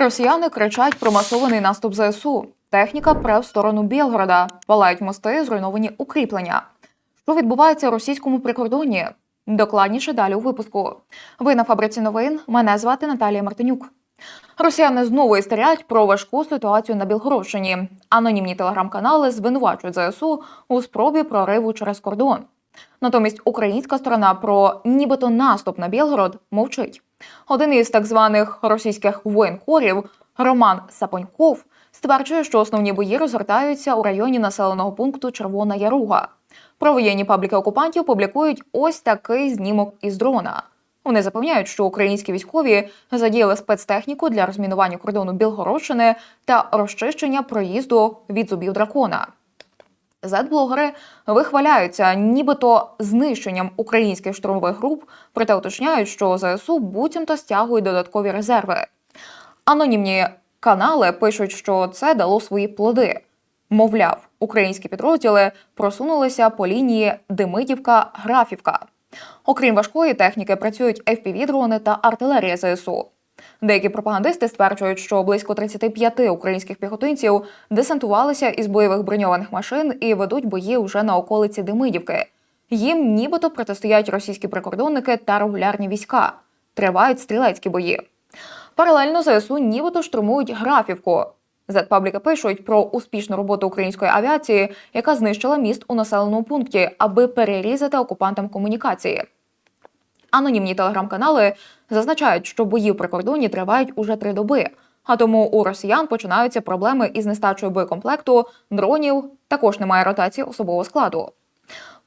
Росіяни кричать про масований наступ ЗСУ. Техніка пре в сторону Білгорода, палають мости, зруйновані укріплення. Що відбувається у російському прикордонні? Докладніше далі у випуску. Ви на фабриці новин. Мене звати Наталія Мартинюк. Росіяни знову істерять про важку ситуацію на Білгородщині. Анонімні телеграм-канали звинувачують ЗСУ у спробі прориву через кордон. Натомість українська сторона про нібито наступ на Білгород мовчить. Один із так званих російських воєнкорів Роман Сапоньков стверджує, що основні бої розгортаються у районі населеного пункту Червона Яруга. Провоєнні пабліки окупантів публікують ось такий знімок із дрона. Вони запевняють, що українські військові задіяли спецтехніку для розмінування кордону Білгородщини та розчищення проїзду від зубів дракона. Зет-блогери вихваляються нібито знищенням українських штурмових груп, проте уточняють, що ЗСУ буцімто стягують додаткові резерви. Анонімні канали пишуть, що це дало свої плоди. Мовляв, українські підрозділи просунулися по лінії Демидівка-Графівка. Окрім важкої техніки, працюють FPV-дрони та артилерія ЗСУ. Деякі пропагандисти стверджують, що близько 35 українських піхотинців десантувалися із бойових броньованих машин і ведуть бої вже на околиці Демидівки. Їм нібито протистоять російські прикордонники та регулярні війська. Тривають стрілецькі бої. Паралельно ЗСУ нібито штурмують графівку. Зетпабліки пишуть про успішну роботу української авіації, яка знищила міст у населеному пункті, аби перерізати окупантам комунікації. Анонімні телеграм-канали зазначають, що бої в прикордоні тривають уже три доби. А тому у росіян починаються проблеми із нестачою боєкомплекту, дронів. Також немає ротації особового складу.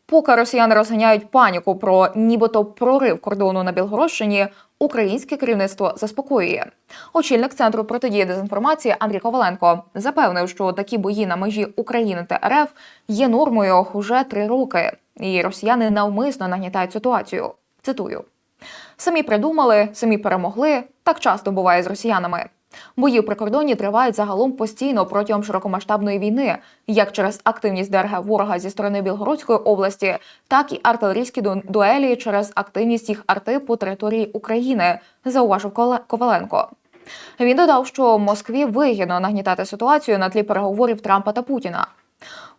Поки росіяни розганяють паніку про нібито прорив кордону на Білгородщині, українське керівництво заспокоює. Очільник центру протидії дезінформації Андрій Коваленко запевнив, що такі бої на межі України та РФ є нормою уже три роки, і росіяни навмисно нагнітають ситуацію. Цитую: самі придумали, самі перемогли. Так часто буває з росіянами. Бої в прикордонні тривають загалом постійно протягом широкомасштабної війни, як через активність ДРГ ворога зі сторони Білгородської області, так і артилерійські ду- дуелі через активність їх арти по території України, зауважив Коваленко. Він додав, що Москві вигідно нагнітати ситуацію на тлі переговорів Трампа та Путіна.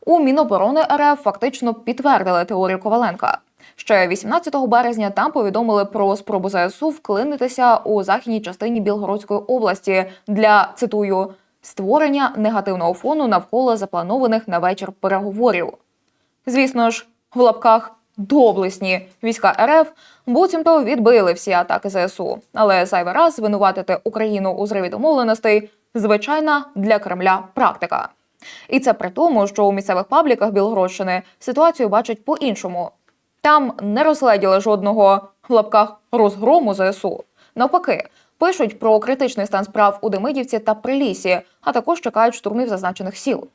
У Міноборони РФ фактично підтвердили теорію Коваленка. Ще 18 березня там повідомили про спробу ЗСУ вклинитися у західній частині Білгородської області для цитую створення негативного фону навколо запланованих на вечір переговорів. Звісно ж, в лапках доблесні війська РФ буцімто відбили всі атаки ЗСУ, але зайвий раз звинуватити Україну у зриві домовленостей звичайна для Кремля практика. І це при тому, що у місцевих пабліках Білгородщини ситуацію бачать по-іншому. Там не розгледіли жодного в лапках розгрому ЗСУ. Навпаки, пишуть про критичний стан справ у Демидівці та Прилісі, а також чекають штурмів зазначених сіл.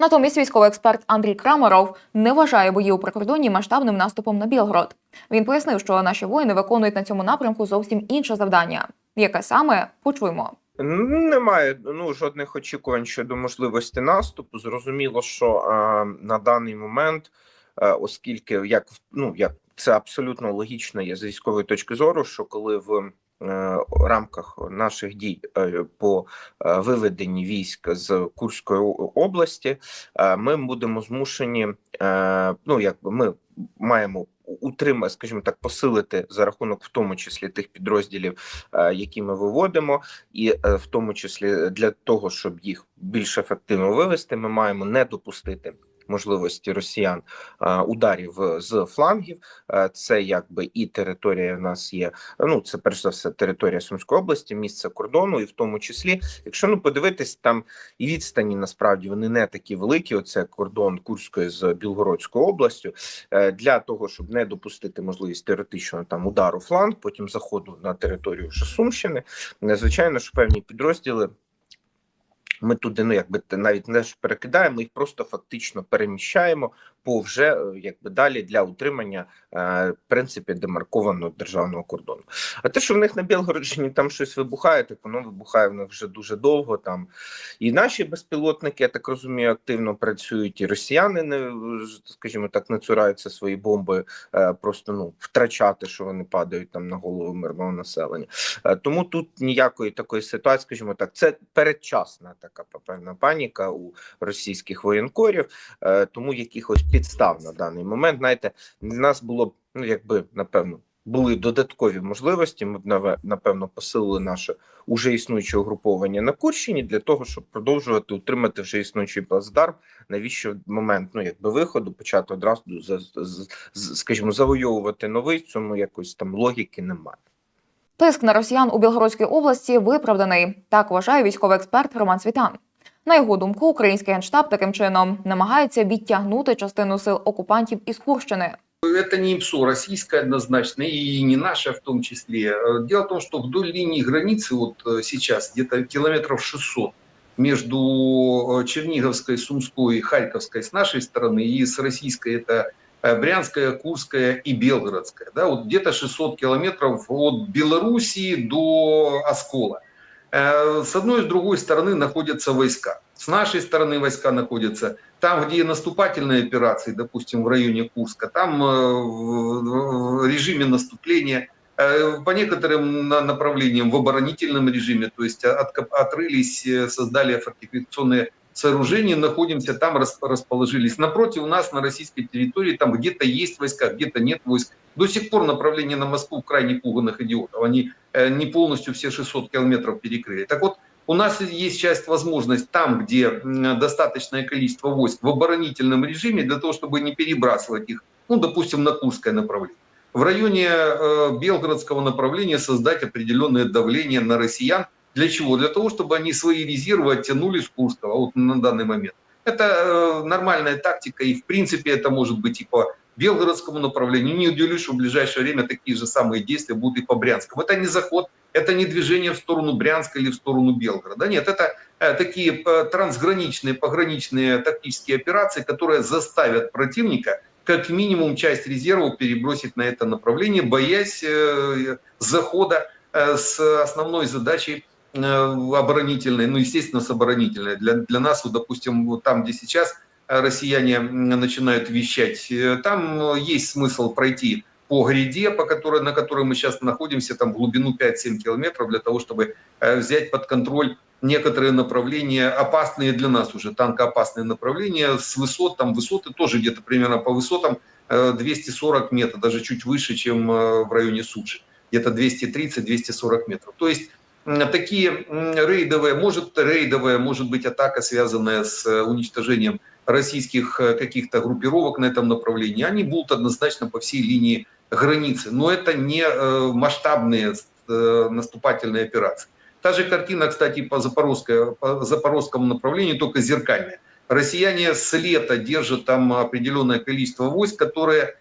Натомість військовий експерт Андрій Крамаров не вважає бої у прикордонні масштабним наступом на Білгород. Він пояснив, що наші воїни виконують на цьому напрямку зовсім інше завдання. Яке саме почуємо? Немає ну жодних очікувань щодо можливості наступу. Зрозуміло, що е, на даний момент, оскільки як ну як це абсолютно логічно є з військової точки зору, що коли в е, рамках наших дій е, по е, виведенні військ з Курської області, е, ми будемо змушені, е, ну якби ми маємо утримати, скажімо так, посилити за рахунок в тому числі тих підрозділів, е, які ми виводимо, і е, в тому числі для того, щоб їх більш ефективно вивести, ми маємо не допустити. Можливості росіян ударів е, з флангів, Е, це якби і територія в нас є. Ну це перш за все територія Сумської області, місце кордону, і в тому числі, якщо ну подивитись, там і відстані насправді вони не такі великі. Оце кордон Курської з Білгородською областю. Е, Для того щоб не допустити можливість теоретичного там удару фланг, потім заходу на територію Сумщини. Звичайно, що певні підрозділи. Ми туди, ну якби навіть не ж перекидаємо, їх просто фактично переміщаємо по вже е, якби далі для утримання е, в принципі демаркованого державного кордону. А те, що в них на Білгородщині там щось вибухає, так воно вибухає в них вже дуже довго. Там і наші безпілотники, я так розумію, активно працюють, і росіяни не скажімо так, не цураються свої бомби, е, просто ну втрачати, що вони падають там на голову мирного населення. Тому тут ніякої такої ситуації, скажімо так, це передчасна така певна паніка у російських воєнкорів, тому якихось підстав на даний момент, знаєте, для нас було б ну якби напевно. Були додаткові можливості. Ми б напевно посилили наше уже існуюче угруповання на Курщині для того, щоб продовжувати утримати вже існуючий плацдарм. Навіщо момент ну якби виходу почати одразу скажімо, завойовувати новий? Цьому якось там логіки немає. Тиск на росіян у Білгородській області виправданий. Так вважає військовий експерт Роман Світан. На його думку, український генштаб таким чином намагається відтягнути частину сил окупантів із Курщини. Это не ПСО российское однозначно, и не наше в том числе. Э, Дело в том, что вдоль линии границы вот э, сейчас где-то километров 600 между э, Черниговской, Сумской и Харьковской с нашей стороны и с российской это э, Брянская, Курская и Белгородская. Да, вот где-то 600 километров от Белоруссии до Оскола. Э, С одной и с другой стороны находятся войска. С нашей стороны войска находятся там, где наступательные операции, допустим, в районе Курска, там э, в режиме наступления, э, по некоторым на- направлениям в оборонительном режиме, то есть отрылись, создали фортификационные сооружения, находимся там, рас- расположились. Напротив нас на российской территории там где-то есть войска, где-то нет войск. До сих пор направление на Москву крайне пуганных идиотов. Они э, не полностью все 600 километров перекрыли. Так вот, у нас есть часть возможность там, где достаточное количество войск в оборонительном режиме для того, чтобы не перебрасывать их, ну, допустим, на Курское направление. В районе э, Белгородского направления создать определенное давление на россиян. Для чего? Для того, чтобы они свои резервы оттянули с Курского вот на данный момент. Это э, нормальная тактика, и в принципе это может быть и по Белгородскому направлению. Не удивлюсь, что в ближайшее время такие же самые действия будут и по Брянскому. Это не заход, это не движение в сторону Брянска или в сторону Белгорода. Нет, это э, такие э, трансграничные, пограничные тактические операции, которые заставят противника как минимум часть резервов перебросить на это направление, боясь э, захода с основной задачей оборонительной, ну, естественно, с оборонительной. Для, для нас, вот, допустим, вот там, где сейчас россияне м, начинают вещать, э, там э, есть смысл пройти по гряде, по которой, на которой мы сейчас находимся, там глубину 5-7 километров, для того, чтобы э, взять под контроль некоторые направления, опасные для нас уже, танкоопасные направления, с высот, там высоты тоже где-то примерно по высотам э, 240 метров, даже чуть выше, чем э, в районе суши, где-то 230-240 метров. То есть такие рейдовые, может рейдовая, может быть атака, связанная с э, уничтожением российских э, каких-то группировок на этом направлении, они будут однозначно по всей линии границы. Но это не э, масштабные э, наступательные операции. Та же картина, кстати, по, Запорожской, по запорожскому направлению, только зеркальная. Россияне с лета держат там определенное количество войск, которые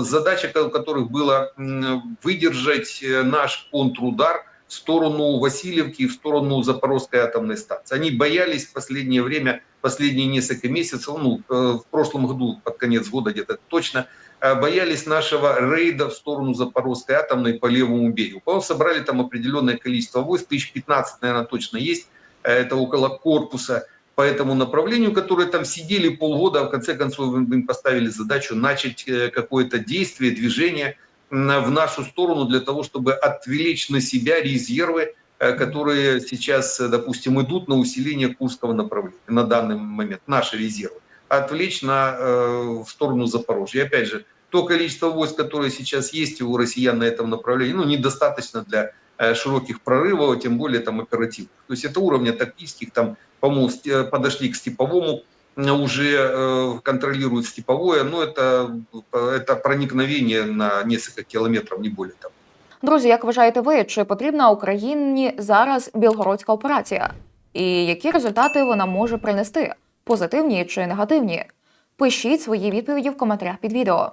задача ко- которых было м, выдержать наш контрудар в сторону Васильевки и в сторону Запорожской атомной станции. Они боялись в последнее время, последние несколько месяцев, ну, э, в прошлом году, под конец года где-то точно, э, боялись нашего рейда в сторону Запорожской атомной по левому берегу. По-моему, собрали там определенное количество войск, 1015, наверное, точно есть, э, это около корпуса по этому направлению, которые там сидели полгода, а в конце концов им поставили задачу начать какое-то действие, движение в нашу сторону для того, чтобы отвлечь на себя резервы, э, которые сейчас, э, допустим, идут на усиление Курского направления на данный момент, наши резервы, отвлечь на, э, в сторону Запорожья. И опять же, то количество войск, которое сейчас есть у россиян на этом направлении, ну, недостаточно для широких прорывов, а тем более там оперативных. То есть это уровня тактических, там, по-моему, подошли к Степовому, уже э, контролируют Степовое, но это, э, это проникновение на несколько километров, не более того. Друзі, як вважаєте ви, чи потрібна Україні зараз білгородська операція? І які результати вона може принести? Позитивні чи негативні? Пишіть свої відповіді в коментарях під відео.